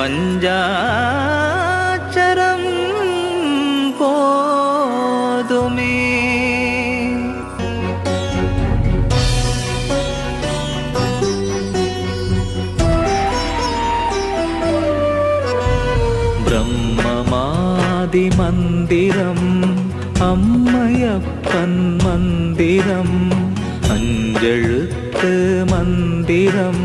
பஞ்சாச்சரம் போதுமே. பிரம்மமாதி மந்திரம் அம்மையப்பன் மந்திரம் அஞ்செழுத்து மந்திரம்.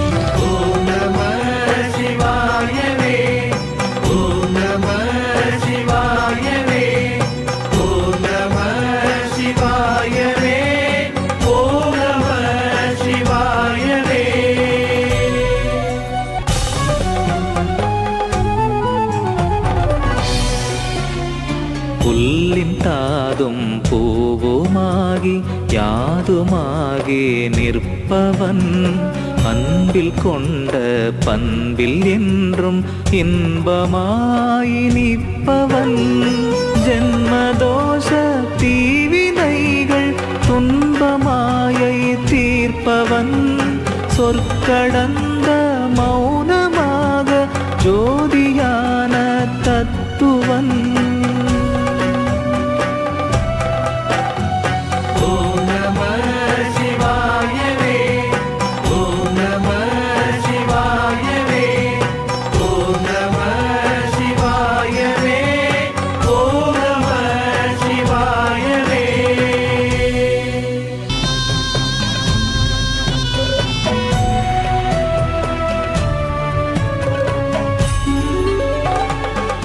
யாதும் பூவுமாகி யாதுமாகி நிற்பவன் அன்பில் கொண்ட பண்பில் என்றும் இன்பமாய் நிற்பவன் ஜென்மதோஷ தீவினைகள் துன்பமாயை தீர்ப்பவன் சொற்கடன்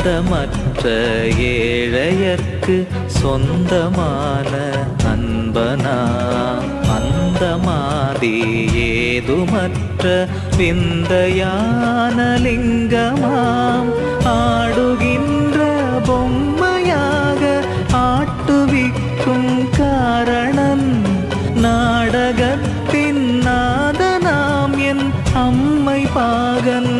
சொந்தமற்ற ஏழையர்க்கு சொந்தமான அன்பனா? அந்தமாதி ஏதுமற்ற விந்தையான லிங்கமாம். ஆடுகின்ற பொம்மையாக ஆட்டுவிக்கும் காரணன் நாடகத்தின் நாதனாம் என் அம்மை பாகன்.